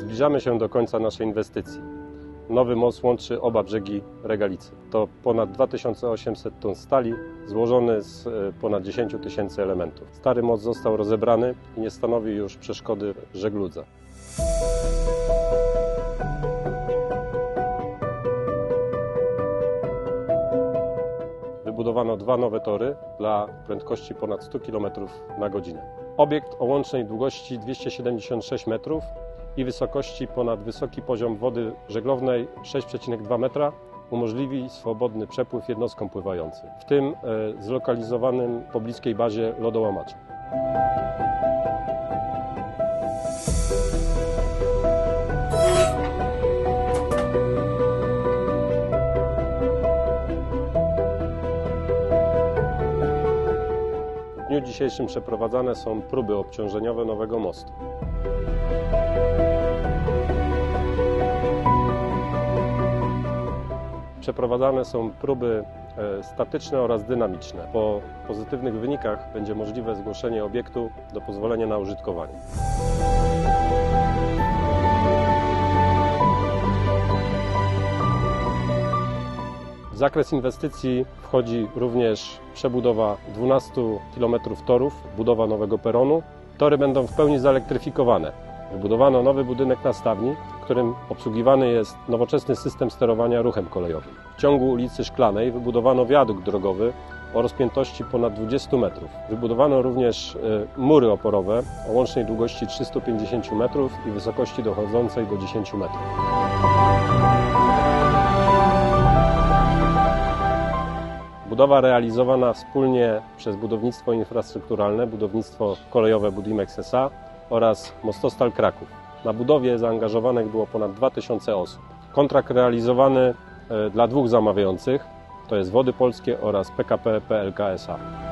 Zbliżamy się do końca naszej inwestycji. Nowy most łączy oba brzegi Regalicy. To ponad 2800 ton stali złożony z e, ponad 10 tysięcy elementów. Stary most został rozebrany i nie stanowi już przeszkody żegludze. Wybudowano dwa nowe tory dla prędkości ponad 100 km na godzinę. Obiekt o łącznej długości 276 metrów i wysokości ponad wysoki poziom wody żeglownej 6,2 metra umożliwi swobodny przepływ jednostkom pływającym, w tym e, zlokalizowanym w pobliskiej bazie lodołamaczy. Dniu dzisiejszym przeprowadzane są próby obciążeniowe nowego mostu. Przeprowadzane są próby e, statyczne oraz dynamiczne. Po pozytywnych wynikach będzie możliwe zgłoszenie obiektu do pozwolenia na użytkowanie. Zakres inwestycji wchodzi również przebudowa 12 km torów, budowa nowego peronu. Tory będą w pełni zelektryfikowane. Wybudowano nowy budynek nastawni, w którym obsługiwany jest nowoczesny system sterowania ruchem kolejowym. W ciągu ulicy Szklanej wybudowano wiadukt drogowy o rozpiętości ponad 20 metrów. Wybudowano również e, mury oporowe o łącznej długości 350 metrów i wysokości dochodzącej do 10 metrów. Budowa realizowana wspólnie przez Budownictwo Infrastrukturalne, Budownictwo Kolejowe Budimex S.A. oraz Mostostal Kraków. Na budowie zaangażowanych było ponad 2000 osób. Kontrakt realizowany e, dla dwóch zamawiających, to jest Wody Polskie oraz PKP PLK S.A.